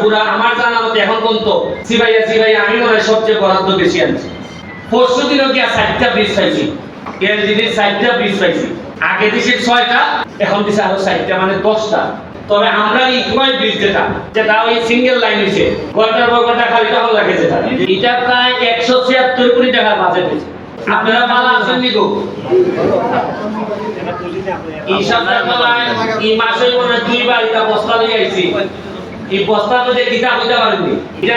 পুরা আমার জানা এখন পর্যন্ত সিবাইয়া সিবাইয়া আমি মনে সবচেয়ে বরাদ্দ বেশি আনছি। পরশু দিনও গিয়া ব্রিজ পাইছি ব্রিজ পাইছি। আগে দিছি ছয়টা, এখন দিছে আরও চারটা মানে দশটা। তবে আমরা এই কয় ব্রিজ যেটা যেটা ওই সিঙ্গেল লাইন হয়েছে খালি লাগে যেটা। এটা প্রায় একশো ছিয়াত্তর কোটি টাকার বাজেট হয়েছে আপনারা ভালো আছেন নিগো এই মাসে মনে এটা বস্তা লই আইছি। এই মধ্যে হইতে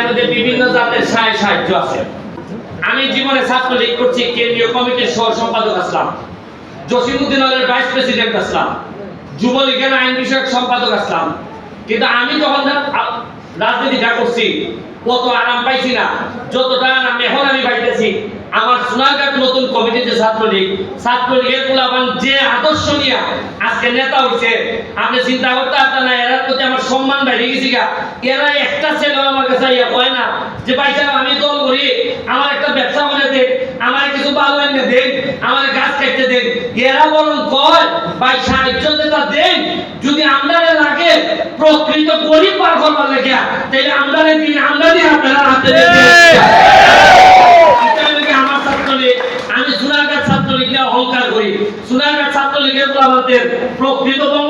মধ্যে বিভিন্ন জাতের সাহায্য সাহায্য আছে। আমি জীবনে ছাত্রলীগ করছি, কেন্দ্রীয় কমিটির সহ সম্পাদক আসলাম। জসিমুদ্দিন হলের ভাইস প্রেসিডেন্ট আসলাম। যুবলীগের আইন বিষয়ক সম্পাদক আসলাম। কিন্তু আমি যখন রাজনীতিটা করছি কত আরাম পাইছি না। যতটা আরাম আমি পাইতেছি আমার সোনারঘাট নতুন কমিটিতে ছাত্রলীগ, ছাত্রলীগের পোলাপান যে আদর্শ নিয়ে আজকে নেতা হইছে, আপনি চিন্তা করতে পারতেন না, এরার প্রতি আমার সম্মান বেড়ে গেছি গা। এরা একটা ছেলে আমার কাছে ইয়া কয় না, যে ভাই সাহেব, আমি দল করি, আমার একটা ব্যবসা করে দেন, আমার কিছু ভালো এনে দেন, আমার গাছ কাটতে দেন। এরা বরং কয়, ভাই, সাহায্য যেটা দেন, যদি আমদারে লাগে প্রকৃত গরিব পার করবার লাগে তাহলে আমদারে দিন আমদানি আপনারা হাতে দেন এটা হলো কি আমার ছাত্রলীগ আমি সোনারগাঁ ছাত্রলীগ নিয়ে অহংকার করি সোনারগাঁ ছাত্রলীগের আমাদের প্রকৃত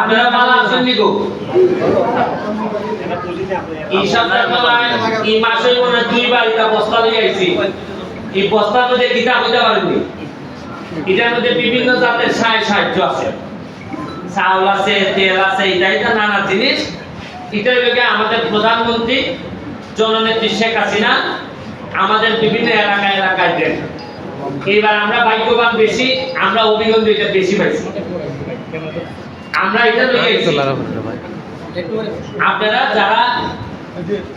আপনারা ভালো আছেন নিগো এই সপ্তাহবেলায় এই মাসে মনে এটা বস্তা লই আইছি। এই বস্তার মধ্যে হইতে এটার মধ্যে বিভিন্ন জাতের সাহায্য আছে। চাউল আছে, তেল আছে, এটা এটা নানা জিনিস। এটা হইল গিয়ে আমাদের প্রধানমন্ত্রী, জননেত্রী শেখ হাসিনা আমাদের বিভিন্ন এলাকা এলাকায় দেন। এবার আমরা ভাগ্যবান বেশি, আমরা অভিগন্ধ এটা বেশি পাইছি। আমরা এটা আপনারা যারা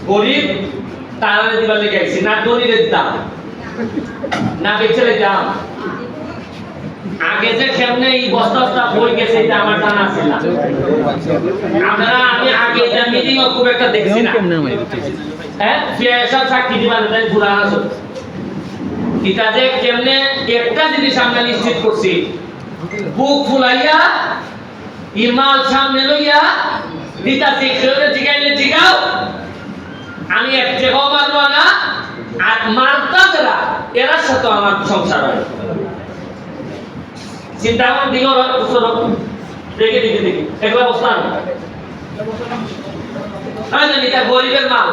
গরিব তারা দিবার লেগে আইছি না দাম না বেচেলে দাম। আগে যে কেমনে এই বই গেছে এটা আমার জানা আছে না। আপনারা আমি আগে এটা মিটিং খুব একটা দেখছি না। হ্যাঁ দিবার তাই এটা যে কেমনে একটা জিনিস আমরা নিশ্চিত করছি বুক ফুলাইয়া ইমাল সামনে লইয়া দিতা শিক্ষরে জিগাইলে জিগাও। আমি এক জায়গাও মারবো না আর মারতা যারা এরা সাথে আমার সংসার হয়। চিন্তা আমার দিকে দেখে দেখে দেখি। একলা বসলাম। আমি জানি এটা গরিবের মাল।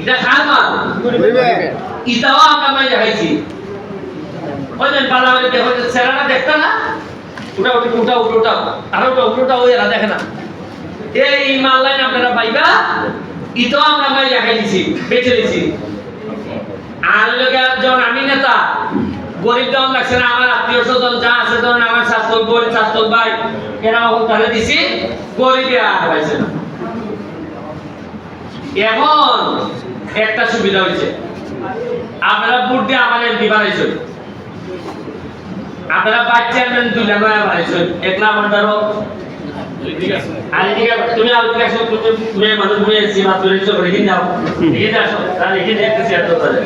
এটা খার মাল? ইটাও আমরা মাই দেখাইছি ওই যে পালাবাড়ি দেখো সেরানা দেখতা না? ওটা এরা দেখে না। এই মাল লাইন আপনারা পাইবা? ইটাও আমরা মাই দেখাই দিছি, বেঁচে দিছি আর লোকে যখন আমি নেতা, গরিব যখন না, আমার আত্মীয় স্বজন যা আছে ধরুন আমার স্বাস্থ্য বোন স্বাস্থ্য ভাই এরা তাহলে দিছি, গরিবে আর পাইছে না। এখন একটা সুবিধা হয়েছে। আপনারা ভোট দিয়ে আমার এমপি বানাইছেন। আপনারা ভাইস চেয়ারম্যান দুইটা নয়া বানাইছেন একলা আমার ধরো। আর এদিকে তুমি আর দিকে আসো, তুমি মানুষ তুমি এসছি মাত্র রেজিস্ট করে এখানে যাও। এখানে আসো। তাহলে এখানে একটা চেয়ার তো করে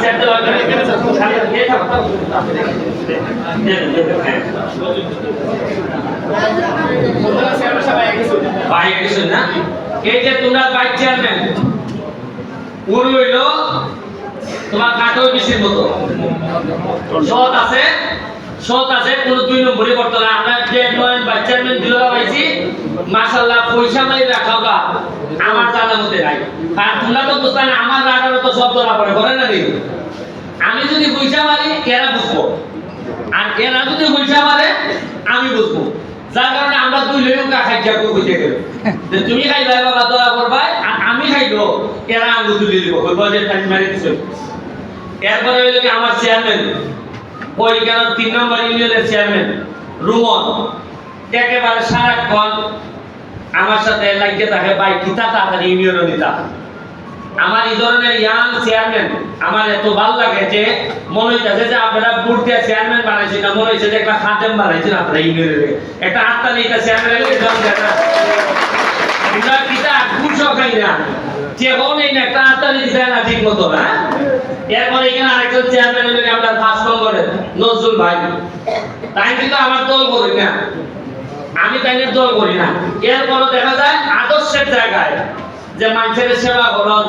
চেয়ার তো লাগবে সামনে দিয়ে থাকো। ভাই কিছু না। এই যে তোমরা ভাইস চেয়ারম্যান তোমার কাঠও বেশির মতো। সৎ আছে সৎ আছে, কোন দুই নম্বরই করতে না। আমরা চেয়ারম্যান বা চেয়ারম্যান দিলরা পাইছি। মাশাআল্লাহ, পয়সা মাই রাখাও গা। আমার জানা মতে নাই। কারণ তোমরা তো বুঝতে না, আমার রাখার তো সব ধরা পড়ে করে না রে আমি যদি পয়সা মারি এরা বুঝব? আর এরা যদি পয়সা মারে, আমি বুঝব। যার কারণে আমরা দুই লোক খাইয়া করে বুঝে গেল। যে তুমি খাইবা বাবা তোরা করবা আর আমি খাইবো, এরা আঙ্গুল তুলে দিব। ওই বাজেট টাইম মারি দিছে? এরপরে হইল কি আমার চেয়ারম্যান ওই কেন তিন নম্বর ইউনিয়নের চেয়ারম্যান রুমন। একেবারে সারাক্ষণ আমার সাথে লাগিয়ে থাকে, ভাই, কিতা তাড়াতাড়ি ইউনিয়নে নিতা? আমার এই ধরনের ইয়াং চেয়ারম্যান আমার এত ভালো লাগে যে, মনে হইতেছে যে আপনারা বুট চেয়ারম্যান বানাইছেন না, মনে হয়েছে যে একটা খাদেম বানাইছেন আপনারা ইউনিয়নের। একটা আত্মা নেই চেয়ারম্যান কিতা ঘুষও খাই না। যে নেই না একটা দেয় না ঠিক মতো না এরপরে এখানে আরেকজন চেয়ারম্যান হলেন আমরা ফার্স্ট নম্বরে নজরুল ভাই। তাই কিন্তু আমার দল করি না। আমি তাইলে দল করি না। এরপরও দেখা যায় আদর্শের জায়গায় যে মানুষের সেবা করন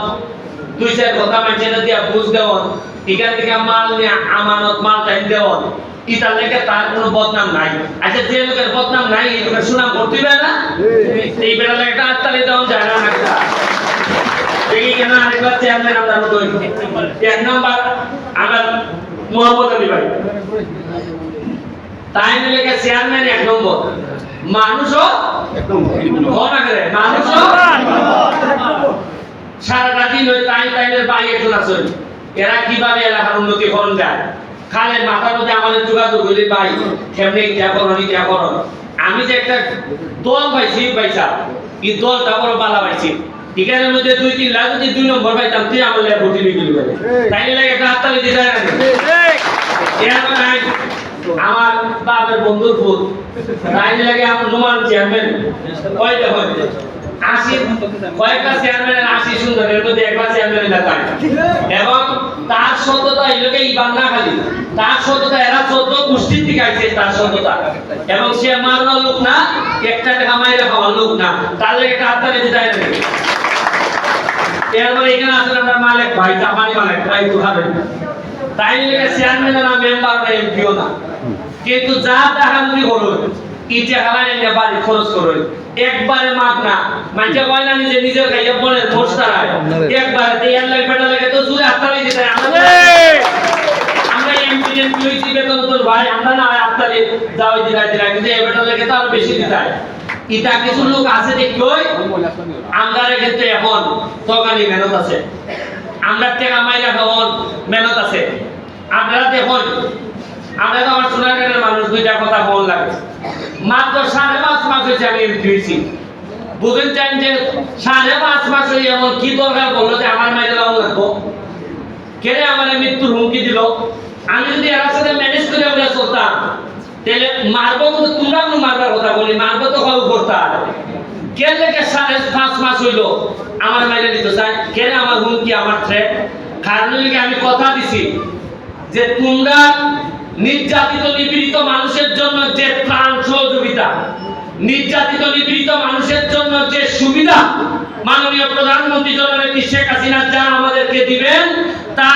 দুই চার কথা মানুষের দিয়া বুঝ দেওয়ান এখান থেকে মাল নিয়ে আমানত মাল টাইম দেওয়ান ইতার লেগে তার কোনো বদনাম নাই। আচ্ছা যে লোকের বদনাম নাই এই লোকের সুনাম করতে না এই বেটা লেগে একটা আত্মালি দেওয়ান যায় না একটা দেখি কেন আরেকবার চেয়ারম্যান আমরা নতুন এক নম্বর আমার মোহাম্মদ আলী ভাই তাই মিলে চেয়ারম্যান এক নম্বর। মানুষও ঘনা করে মানুষও সারাটা দিন ওই তাই তাইদের বাড়ি একজন আছে। এরা কীভাবে এলাকার উন্নতি করণ যায় খালের মাথার মধ্যে আমাদের যোগাযোগ হইলে ভাই কেমনে ইটা করো ইটা করো আমি যে একটা দল পাইছি পয়সা এই দলটা বড় বালা পাইছি। এখানের মধ্যে দুই তিন লাখ যদি দুই নম্বর পাইতাম তুই আমার লেগে ভর্তি নিয়ে গেলি তাই লাগে একটা হাততালি না এরপর আই- আমার বাপের বন্ধুর ফুল তাই লাগে আমার রোমান চেয়ারম্যান কয়টা আশি কয়েকটা চেয়ারম্যানের আশি সুন্দর এর মধ্যে একটা চেয়ারম্যানের দেখা এবং তার সততা এই লোকে ইবান না খালি। তার সততা এরা চোদ্দ গোষ্ঠীর থেকে আইছে তার সততা। এবং সে মারানোর লোক না একটা টাকা মাইরে খাওয়ার লোক না। তার লেগে একটা হাততালি দিতে এরপরে এখানে আসলে আমরা মালিক ভাই জাপানি মালিক ভাই তো খাবেন তাই লেগে চেয়ারম্যান না মেম্বার না এমপিও না। কিন্তু যা দেখামুখি করুন ইটে হালাই এনে বাড়ি খরচ করুন একবারে মাপ না। মানে কয় না নিজে নিজের গাইয়া বলে মোস্তারায় একবারে দেয়ার লাগে বেটা লাগে তো জুড়ে হাততালি দিতে হয়। আমাদের আমরা এমপি এমপি হইছি বেতন তোর ভাই। আমরা না হাততালি যাওয়াই দিলাই দিলাই কিন্তু বেটা লাগে তো আরও বেশি দিতে হয়। ইটা কিছু লোক আছে দেখই আমরা ক্ষেত্রে এখন তগানি মেহনত আছে। আমরা টেকা মাইরা খাওয়ান মেহনত আছে। আপনারা দেখুন আমরা তো আমার সোনাগানের মানুষ দুইটা কথা বল লাগে। মাত্র সাড়ে পাঁচ মাস হয়েছে আমি এমপি হয়েছি। বুঝেন চান যে সাড়ে পাঁচ মাস হয়ে এমন কি দরকার বলল যে আমার মাইরে লাভ লাগবো? কেড়ে আমার মৃত্যুর হুমকি দিল? আমি যদি এর সাথে ম্যানেজ করে আমরা চলতাম তাহলে মারবো কিন্তু তোমরা কোনো মারবার কথা বলি, মারবো তো কাউ করতাম কে লেগে সাড়ে পাঁচ মাস হইল? আমার মাইনে নিতে চাই কেন আমার হুমকি, আমার থ্রেট কারণ লেগে আমি কথা দিছি যে তোমরা নির্যাতিত, নিপীড়িত মানুষের জন্য যে ত্রাণ সহযোগিতা, নির্যাতিত, নিপীড়িত মানুষের জন্য যে সুবিধা মাননীয় প্রধানমন্ত্রী জননেত্রী শেখ হাসিনা যা আমাদেরকে দিবেন তা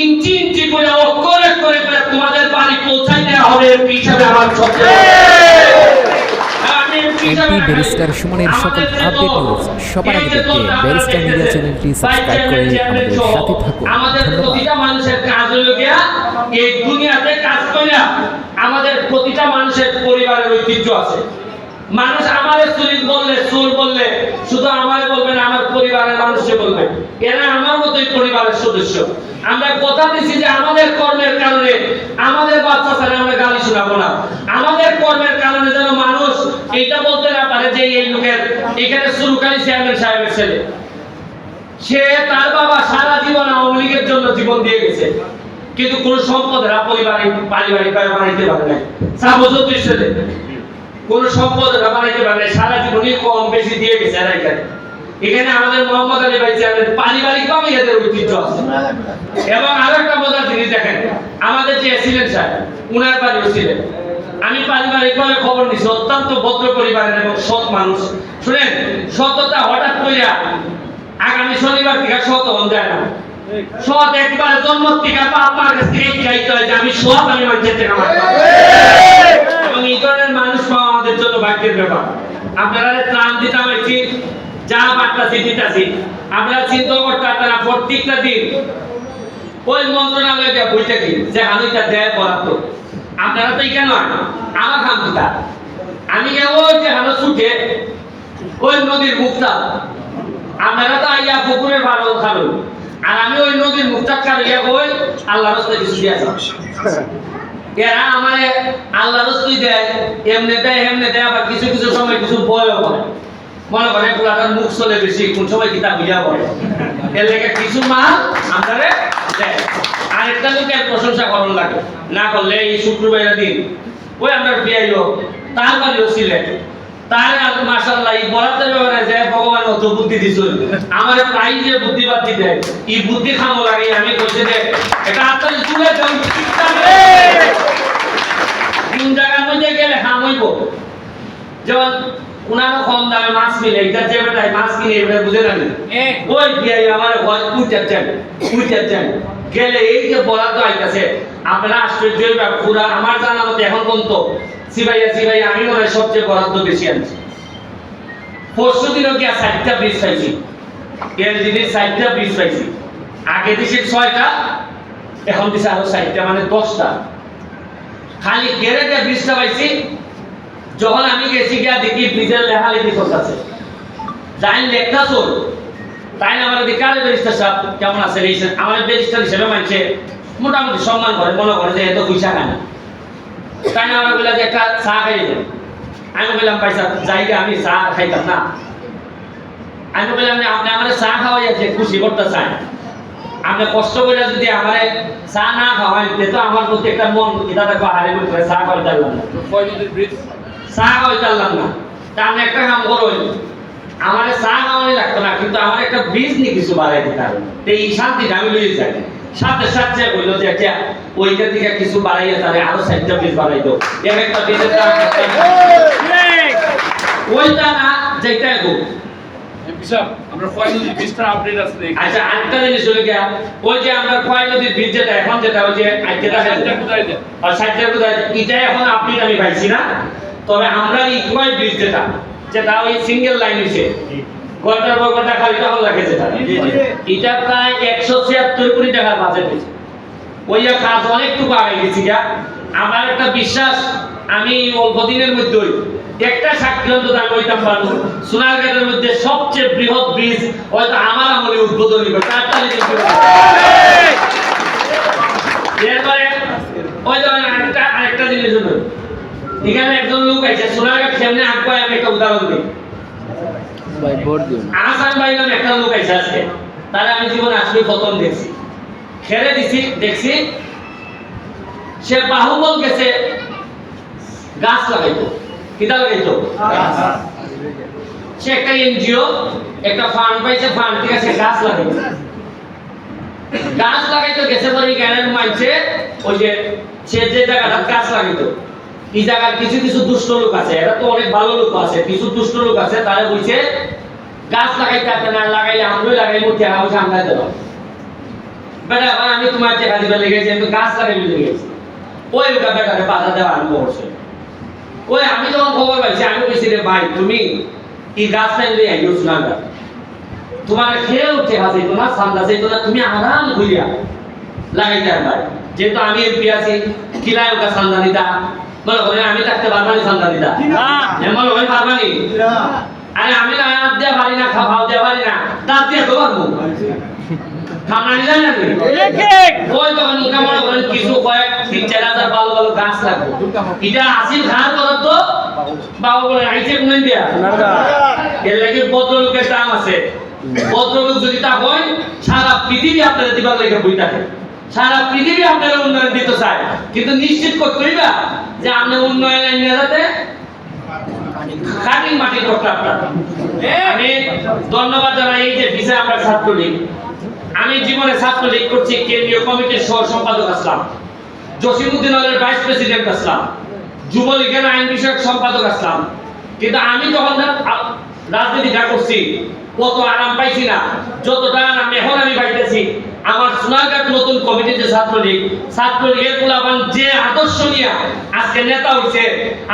ইঞ্চি ইঞ্চি করে অক্ষরে করে তোমাদের বাড়ি পৌঁছাই দেওয়া হবে এমপি হিসাবে আমার এমপি ব্যারিস্টার সুমনের সকল আপডেট নিউজ সবার আগে দেখতে ব্যারিস্টার মিডিয়া চ্যানেলটি সাবস্ক্রাইব করে আমাদের সাথে থাকুন। আমাদের প্রতিটা মানুষের কাজ হলো গিয়া এই দুনিয়াতে কাজ করে আমাদের প্রতিটা মানুষের পরিবারের ঐতিহ্য আছে। মানুষ আমাদের চুরি বললে, চোর বললে, শুধু আমারে বলবে না, আমার পরিবারের মানুষে বলবে। এরা আমার মতোই পরিবারের সদস্য। আমরা কথা দিচ্ছি যে আমাদের কর্মের কারণে, আমাদের বাচ্চা ছেলে আমরা গালি শোনাবো না। আমাদের কর্মের কারণে যেন মানুষ এটা বলতে না পারে যে এই লোকের এখানে সুরকারি চেয়ারম্যান সাহেবের ছেলে। সে তার বাবা সারা জীবন আওয়ামী লীগের জন্য জীবন দিয়ে গেছে। কিন্তু কোন সম্পদ পরিবারিক পারিবারিক বানাইতে পারে নাই। সাবজত ছেলে। কোন সম্পদ বানাইতে পারে সারা জীবনই কম বেশি দিয়ে গেছে এরা এখানে। এখানে আমাদের মোহাম্মদ আলী ভাই চেয়ারম্যান, পারিবারিক ভাবে এদের ঐতিহ্য আছে। এবং আরও একটা মজার জিনিস দেখেন, আমাদের যে ছিলেন সাহেব উনার বাড়িও ছিলেন। আমি পারিবারিক ভাবে খবর নিছি, অত্যন্ত ভদ্র পরিবারের এবং সৎ মানুষ। শুনেন, সততা হঠাৎ কইরা আগামী শনিবার থেকে সৎ হন যায় না। সৎ একবার জন্ম থেকে বাপ মার কাছ থেকে চাইতে হয় যে আমি সৎ আমি মানুষের থেকে আমার এবং এই ধরনের মানুষ পাওয়া আমাদের জন্য ভাগ্যের ব্যাপার। আপনারা ত্রাণ দিতে হয়েছি, যা বার্তাছি দিতেছি, আপনারা চিন্তা করতে আপনারা প্রত্যেকটা দিন। ওই মন্ত্রণালয়ে যা বইটা কি? যে হানুইটা দেয় বরাদ্দ। আপনারা তো নয়, আমার হামটা আমি গে ওই যে হানো ছুটে, ওই নদীর মুক্তা আপনারা তো আইয়া পুকুরের ভালো খাবেন। আর আমি ওই নদীর মুক্তা কারিয়া ওই আল্লাহ রাস্তায় কিছু দিয়ে এরা আমারে আল্লাহ রস্তুই দেয়, এমনি দেয় এমনি দেয়, আবার কিছু কিছু সময় কিছু বয়ও করে মনে করেন পুরাটার মুখ চলে বেশি, কোন সময় কিতাব বুঝা পড়ে এর লেগে কিছু মাল আমাদের দেয়। আরেকটা লোকের প্রশংসা করণ লাগে। না করলে এই শুক্রবারের দিন ওই আমরা বিয়াই লোক, তার বাড়িও ছিলেন তার আর মাশাআল্লাহ, এই বরাতের ব্যাপারে যে ভগবান অত বুদ্ধি দিছিল আমার প্রায় যে বুদ্ধি বুদ্ধিবাদ দিতে এই বুদ্ধি খামো লাগে, আমি কইছে যে, এটা আপনার চুলে জল ঠিকঠাক রে কোন জায়গার মধ্যে গেলে হামইব যেমন উনারও কম দামে মাছ মিলে এটা যে বেটাই মাছ কিনে এবারে বুঝে না নি। ওই বিয়াই আমার হয় উইটার চান উইটার চান গেলে এই যে বরাদ্দ আইতাছে আপনারা আশ্চর্য হইবা পুরা আমার জানা মতে এখন পর্যন্ত সিবাইয়া সিবাইয়া আমি মনে হয় সবচেয়ে বরাদ্দ বেশি আনছি। পরশু দিনও গিয়া ষাটটা ব্রিজ পাইছি এর দিনে ষাটটা ব্রিজ পাইছি। আগে দিছে ছয়টা এখন দিছে আরও ষাটটা মানে দশটা। খালি গেরেটে ব্রিজটা পাইছি যখন আমি গেছি গিয়া দেখি ব্রিজের লেখালেখি করতেছে লাইন লেখা চল তাই না আমার দিকে আরে ব্যারিস্টার সাহেব কেমন আছে সে- আমার ব্যারিস্টার হিসেবে মানছে, মোটামুটি সম্মান করে, মনে করে যে এত পয়সা খায় না। তাই না আমার বলে যে, একটা চা খাই আমি বললাম, পয়সা যাই আমি চা খাইতাম না। আমি বললাম যে আপনি আমার চা খাওয়াই আছে খুশি করতে চান, আপনি কষ্ট করে যদি আমার চা না খাওয়াই তো আমার প্রতি একটা মন, এটা দেখো হারে চা খাওয়াই না। চা খাওয়াই না। তা আমি একটা কাম করো আমার চা খাওয়ানি লাগতো না কিন্তু আমার একটা বীজ নি কিছু বাড়াই দিতে হবে এই শান্তিটা আমি লইয়ে যাই। সাথে সাথে কইলো যে একটা ওইটা থেকে কিছু বাড়াইয়া তাহলে আরও চারটা বীজ বাড়াই দাও। এক একটা বীজের দাম ওইটা না যেটা গো আমরা আপডেট আছে আচ্ছা আরেকটা জিনিস হলো গিয়া ওই যে আমরা খোয়াই নদীর বীজ যেটা এখন যেটা ওই যে কোথায় আর কোথায়? এটা এখন আপনি আমি পাইছি না। তবে আমরা এই খোয়াই বীজ যেটা? যেটা ওই সিঙ্গেল লাইন হইছে ঘণ্টার পর ঘণ্টা খালি তখন লাগে যেটা। এটা প্রায় একশো ছিয়াত্তর কোটি টাকার বাজেট হয়েছে ওই কাজ অনেকটুকু আগে গেছি গা। আমার একটা বিশ্বাস আমি অল্প দিনের মধ্যেই একটা সাক্ষী অন্তত আমি হইতাম পারব। সোনারঘাটের মধ্যে সবচেয়ে বৃহৎ ব্রিজ হয়তো আমার আমলে উদ্বোধন হবে লিটার করে। এরপরে ওই ধরেন আরেকটা আরেকটা জিনিস হলো এখানে একজন লোক আছে সোনারঘাট সামনে আঁকবাই আমি একটা উদাহরণ দিই। আসান ভাই নামে একটা লোক আছে আজকে তারা আমি জীবনে আসলে প্রথম দেখছি। খেলে দিছি দেখছি সে বাহুবল গেছে গাছ লাগাইতো কিতা লাগাইতো। সে একটা এনজিও একটা ফান্ড পাইছে ফান্ড থেকে সে গাছ লাগাইতো। গাছ লাগাইতো গেছে পরে জ্ঞানের মাইছে ওই যে সে যে জায়গাটা গাছ লাগাইতো। এই কিছু কিছু দুষ্ট লোক আছে, এরা তো অনেক ভালো লোক আছে, কিছু দুষ্ট লোক আছে, তারা বলছে, গাছ লাগাইতে আপনি না, লাগাইলে আমরাই লাগাইবো টাকা পয়সা আমরা দেবো। বেটা এখন আমি তোমার টাকা দিবে লেগেছি আমি গাছ লাগাইতে লেগেছি ওই ওটা বেটারে বাধা দেওয়া আরম্ভ করছে। ওই, আমি যখন খবর পাইছি, আমি কইছি রে ভাই, তুমি এই গাছ লাগাইলে আইও শোনা গা তোমার খেয়েও টেকা যেত না, সান্দা যেত না, তুমি আরাম করিয়া লাগাইতে পারবে। যেহেতু আমি এমপি আছি কিলাই ওটা সান্দা দিতা মনে করেন আমি থাকতে পারবানি দিতা হ্যাঁ, পারবানি আরে আমি না হাত দিয়ে পারি না খাওয়া দিয়ে পারি না। দাঁত দিয়ে তো পারব। খামানি জানেন আপনি? ওই তখন মুখে মনে করেন কিছু কয়েক তিন চার হাজার ভালো ভালো গাছ লাগবে। এটা আসিল খাওয়ার তো? বাবা বলে আইছে কোন দিয়া? এর লাগে ভদ্রলোকের দাম আছে। ভদ্রলোক যদি তা হয় সারা পৃথিবী আপনাদের দিবার লাগে বই থাকে সারা পৃথিবী আপনারা উন্নয়ন দিতে চায়। কিন্তু নিশ্চিত করতেই না যে আপনি উন্নয়ন নিয়ে যাতে কাটিং মাটি করতে আপনার। আমি ধন্যবাদ জানাই এই যে ভিসা আমরা ছাত্রলীগ। আমি জীবনে ছাত্রলীগ করছি, কেন্দ্রীয় কমিটির সহ সম্পাদক আসলাম। জসিমুদ্দিন আলের ভাইস প্রেসিডেন্ট আসলাম। যুবলীগের আইন বিষয়ক সম্পাদক আসলাম। কিন্তু আমি যখন রাজনীতিটা করছি কত আরাম পাইছি না। যতটা আরাম এখন আমি পাইতেছি আমার সোনারঘাট নতুন কমিটিতে ছাত্রলীগ ছাত্রলীগের পোলাপান যে আদর্শ নিয়ে আজকে নেতা হইছে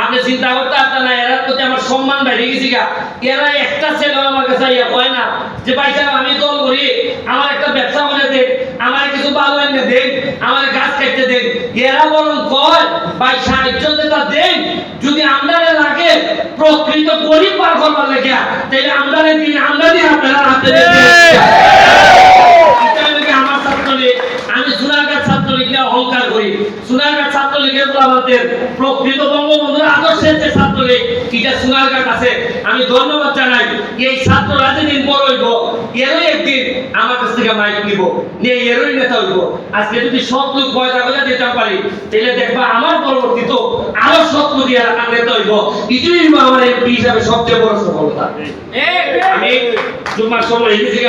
আপনি চিন্তা করতে পারতেন না এরার প্রতি আমার সম্মান বেড়ে গেছি গা। এরা একটা ছেলে আমার কাছে ইয়া কয় না যে ভাই সাহেব আমি দল করি আমার একটা ব্যবসা করে দেন আমার কিছু ভালো এনে দেন আমার গাছ কাটতে দেন। এরা বরং কয় ভাই সাহায্য যেটা দেন যদি আমরা লাগে প্রকৃত গরিব পার করবার লেগে তাহলে আমরা দিন আমরা দিন আপনারা হাতে দেন এটা হলো কি আমার ছাত্রলীগ আমি সোনারগাঁ ছাত্রলীগ নিয়ে অহংকার করি সোনারগাঁ ছাত্রলীগের প্রকৃত বঙ্গবন্ধুর আদর্শের যে ছাত্রলীগ, এটা সোনারগাঁ আছে। আমি ধন্যবাদ জানাই, এই ছাত্ররা যেদিন বড় হইব, এরই একদিন আমার কাছ থেকে মাইক নিব, নিয়ে এরই নেতা হইব। আজকে যদি সৎ লোক পয়সা করে দিতে পারি, তাহলে দেখবা আমার পরবর্তী তো আরও সৎ লোক দিয়ে নেতা হইব। কিছুই আমার এমপি হিসাবে সবচেয়ে বড় সফলতা। আমি তোমার সময় এসেছি।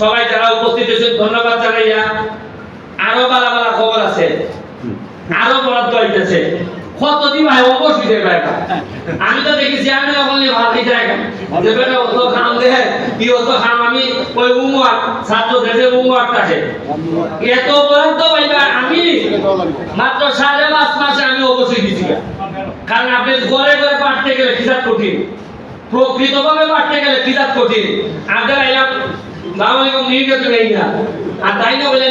সবাই যারা উপস্থিত হয়েছে ধন্যবাদ জানাইয়া। আরও বালা বালা খবর আছে। আরও বরাদ্দ হইতেছে। কত দিন ভাই, অবশ্যই এটা। আমি তো দেখেছি, আমি ওখানে ভাবি জায়গা দেবে না অত খাম দে কি অত খাম, আমি ওই উমর, ছাত্র দেশে উমর থাকে। এত বরাদ্দ পাইবা আমি মাত্র সাড়ে পাঁচ মাসে আমি অবশ্যই দিছি। কারণ আপনি ঘরে ঘরে পাঠতে গেলে খিসাব কঠিন। প্রকৃতভাবে পাঠতে গেলে খিসাব কঠিন। আপনারা এলাম সালাম আলাইকুম নিয়ে তো নেই না। আর তাই না বলে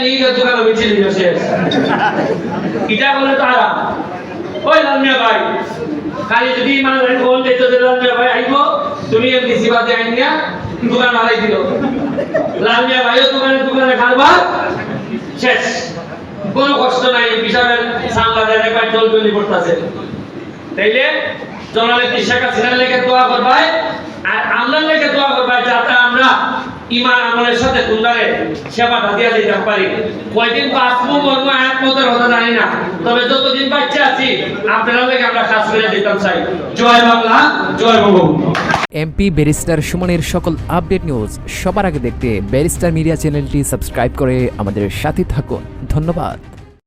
এটা বলে তারা। ওই লালমিয়া ভাই খালি যদি ইমান লালমিয়া ভাই তুমি আইন না দোকান হারাই দিল। লালমিয়া দোকানে দোকানে শেষ। কোনো কষ্ট নাই হিসাবের একবার চল চলি করতেছে তাইলে জননেত্রী শেখ হাসিনার লেগে দোয়া করবাই, আর আমরার লেগে দোয়া করবাই, যাতে আমরা ইমান আমলের সাথে তুলনারে সেবা ধাতিয়া দিতে পারি? কয়দিন বাঁচবো মরবো এক মতের হতে জানি না। তবে যতদিন বাচ্চা আছি আপনারা লেগে আমরা কাজ করে দিতাম চাই। জয় বাংলা, জয় বঙ্গবন্ধু। এমপি ব্যারিস্টার সুমনের সকল আপডেট নিউজ সবার আগে দেখতে ব্যারিস্টার মিডিয়া চ্যানেলটি সাবস্ক্রাইব করে আমাদের সাথে থাকুন। ধন্যবাদ।